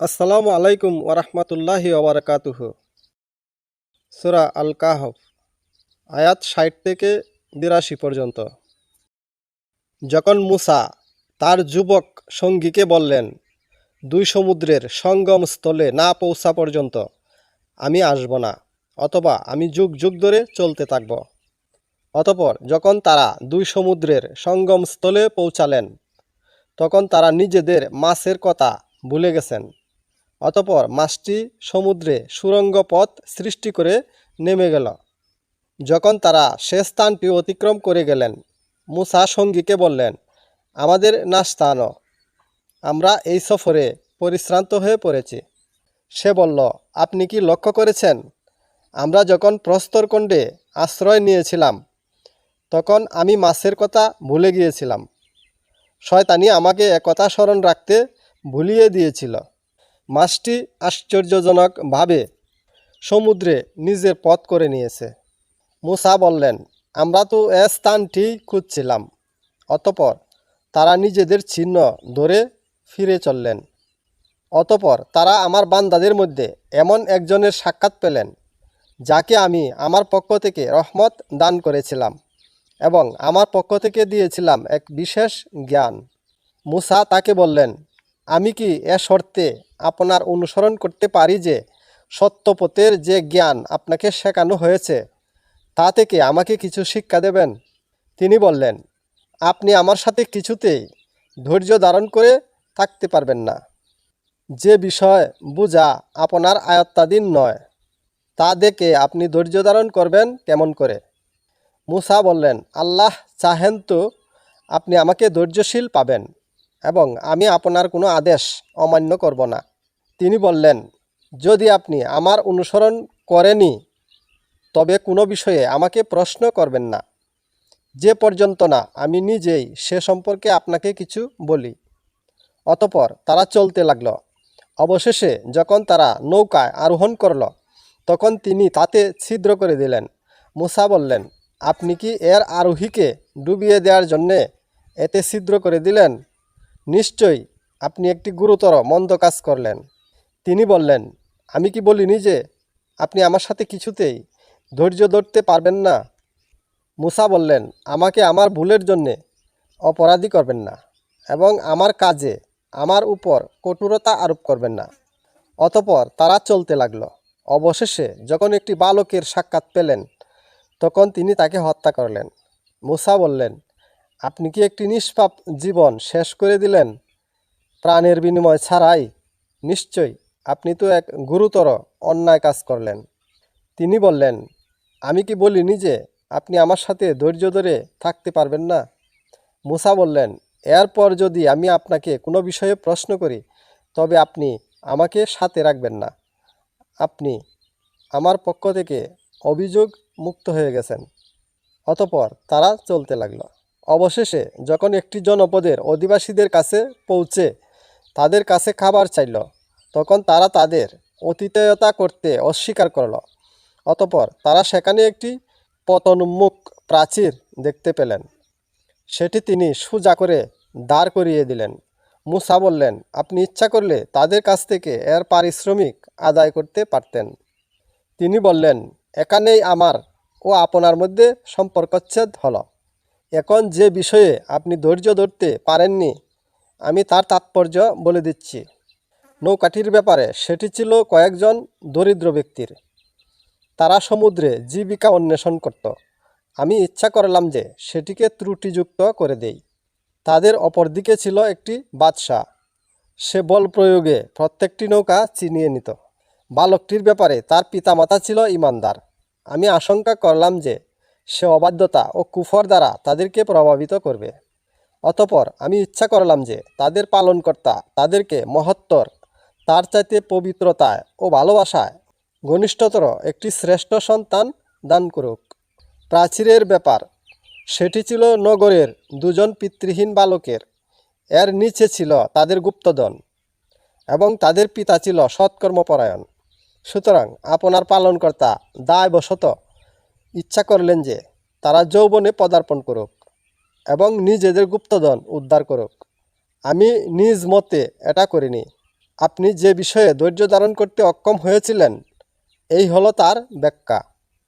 আসসালামু আলাইকুম ওরহমতুল্লাহি ওবরাকাতুহ সুরা আল কাহফ আয়াত ষাট থেকে বিরাশি পর্যন্ত। যখন মুসা তার যুবক সঙ্গীকে বললেন, দুই সমুদ্রের সঙ্গম স্থলে না পৌঁছা পর্যন্ত আমি আসব না, অথবা আমি যুগ যুগ ধরে চলতে থাকব। অতপর যখন তারা দুই সমুদ্রের সঙ্গম স্থলে পৌঁছালেন, তখন তারা নিজেদের মাছের কথা ভুলে গেছেন। অতপর মাছটি সমুদ্রে সুরঙ্গ পথ সৃষ্টি করে নেমে গেল। যখন তারা সে স্থানটি অতিক্রম করে গেলেন, মুসা সঙ্গীকে বললেন, আমাদের নাস্তা আনো। আমরা এই সফরে পরিশ্রান্ত হয়ে পড়েছি। সে বলল, আপনি কি লক্ষ্য করেছেন? আমরা যখন প্রস্তরকণ্ডে আশ্রয় নিয়েছিলাম, তখন আমি মাছের কথা ভুলে গিয়েছিলাম। শয়তানি আমাকে একথা স্মরণ রাখতে ভুলিয়ে দিয়েছিল। মাছটি আশ্চর্যজনকভাবে সমুদ্রে নিজের পথ করে নিয়েছে। মুসা বললেন, আমরা তো এ স্থানটি খুঁজছিলাম। অতপর তারা নিজেদের চিহ্ন ধরে ফিরে চললেন। অতপর তারা আমার বান্দাদের মধ্যে এমন একজনের সাক্ষাৎ পেলেন, যাকে আমি আমার পক্ষ থেকে রহমত দান করেছিলাম এবং আমার পক্ষ থেকে দিয়েছিলাম এক বিশেষ জ্ঞান। মুসা তাকে বললেন, আমি কি এ শর্তে আপনার অনুসরণ করতে পারি যে সত্যপথের যে জ্ঞান আপনাকে শেখানো হয়েছে, তা থেকে আমাকে কিছু শিক্ষা দেবেন। তিনি বললেন, আপনি আমার সাথে কিছুতেই ধৈর্য ধারণ করে থাকতে পারবেন না। যে বিষয় বোঝা আপনার আয়ত্তাধীন নয়, তা দেখে আপনি ধৈর্য ধারণ করবেন কেমন করে? মুসা বললেন, আল্লাহ চাহেন তো আপনি আমাকে ধৈর্যশীল পাবেন। এবং আমি আপনার কোনো আদেশ অমান্য করব না। তিনি বললেন, যদি আপনি আমার অনুসরণ করেনি তবে কোনো বিষয়ে আমাকে প্রশ্ন করবেন না। যে পর্যন্ত না, আমি নিজেই সে সম্পর্কে আপনাকে কিছু বলি। অতপর তারা চলতে লাগল। অবশেষে যখন তারা নৌকায় আরোহণ করল, তখন তিনি তাতে ছিদ্র করে দিলেন। মুসা বললেন, আপনি কি এর আরোহীকে ডুবিয়ে দেওয়ার জন্যে এতে ছিদ্র করে দিলেন? নিশ্চয়ই, আপনি একটি গুরুতর মন্দ কাজ করলেন। তিনি বললেন, আমি কি বলিনি যে আপনি আমার সাথে কিছুতেই ধৈর্য ধরতে পারবেন না? মুসা বললেন, আমাকে আমার ভুলের জন্যে অপরাধী করবেন না এবং আমার কাজে আমার উপর কঠোরতা আরোপ করবেন না। অতপর তারা চলতে লাগল। অবশেষে যখন একটি বালকের সাক্ষাৎ পেলেন, তখন তিনি তাকে হত্যা করলেন। মুসা বললেন আপনি কি একটি নিষ্পাপ জীবন শেষ করে দিলেন? প্রাণের বিনিময় ছাড়াই? নিশ্চয়ই, আপনি তো এক গুরুতর অন্যায় কাজ করলেন। তিনি বললেন, আমি কি বলিনি যে আপনি আমার সাথে ধৈর্য ধরে থাকতে পারবেন না? মুসা বললেন, এরপর যদি আমি আপনাকে কোনো বিষয়ে প্রশ্ন করি, তবে আপনি আমাকে সাথে রাখবেন না। আপনি আমার পক্ষ থেকে অভিযোগ মুক্ত হয়ে গেছেন। অতপর তারা চলতে লাগল। অবশেষে যখন একটি জনপদের অধিবাসীদের কাছে পৌঁছে তাদের কাছে খাবার চাইল, তখন তারা তাদের অতিথেয়তা করতে অস্বীকার করল। অতপর তারা সেখানে একটি পতনোন্মুখ প্রাচীর দেখতে পেলেন। সেটি তিনি সোজা করে দাঁড় করিয়ে দিলেন। মুসা বললেন, আপনি ইচ্ছা করলে তাদের কাছ থেকে এর পারিশ্রমিক আদায় করতে পারতেন। তিনি বললেন, এখানেই আমার ও আপনার মধ্যে সম্পর্কচ্ছেদ হলো। এখন যে বিষয়ে আপনি ধৈর্য ধরতে পারেননি, আমি তার তাৎপর্য বলে দিচ্ছি। নৌকাটির ব্যাপারে সেটি ছিল কয়েকজন দরিদ্র ব্যক্তির। তারা সমুদ্রে জীবিকা অন্বেষণ করত। আমি ইচ্ছা করলাম যে সেটিকে ত্রুটিযুক্ত করে দেই। তাদের অপরদিকে ছিল একটি বাদশাহ। সে বল প্রয়োগে প্রত্যেকটি নৌকা চিনিয়ে নিত। বালকটির ব্যাপারে তার পিতামাতা ছিল ইমানদার। আমি আশঙ্কা করলাম যে সে অবাধ্যতা ও কুফর দ্বারা তাদেরকে প্রভাবিত করবে। অতপর আমি ইচ্ছা করলাম যে তাদের পালনকর্তা তাদেরকে মহত্তর, তার চাইতে পবিত্রতায় ও ভালোবাসায় ঘনিষ্ঠতর একটি শ্রেষ্ঠ সন্তান দান করুক। প্রাচীরের ব্যাপার, সেটি ছিল নগরের দুজন পিতৃহীন বালকের। এর নিচে ছিল তাদের গুপ্তধন এবং তাদের পিতা ছিল সৎকর্মপরায়ণ। সুতরাং আপনার পালনকর্তা দায়বশত ইচ্ছা করলেন যে তারা যৌবনে পদার্পণ করুক এবং নিজেদের গুপ্তধন উদ্ধার করুক। আমি নিজ মতে এটা করিনি। আপনি যে বিষয়ে ধৈর্য ধারণ করতে অক্ষম হয়েছিলেন, এই হলো তার ব্যাখ্যা।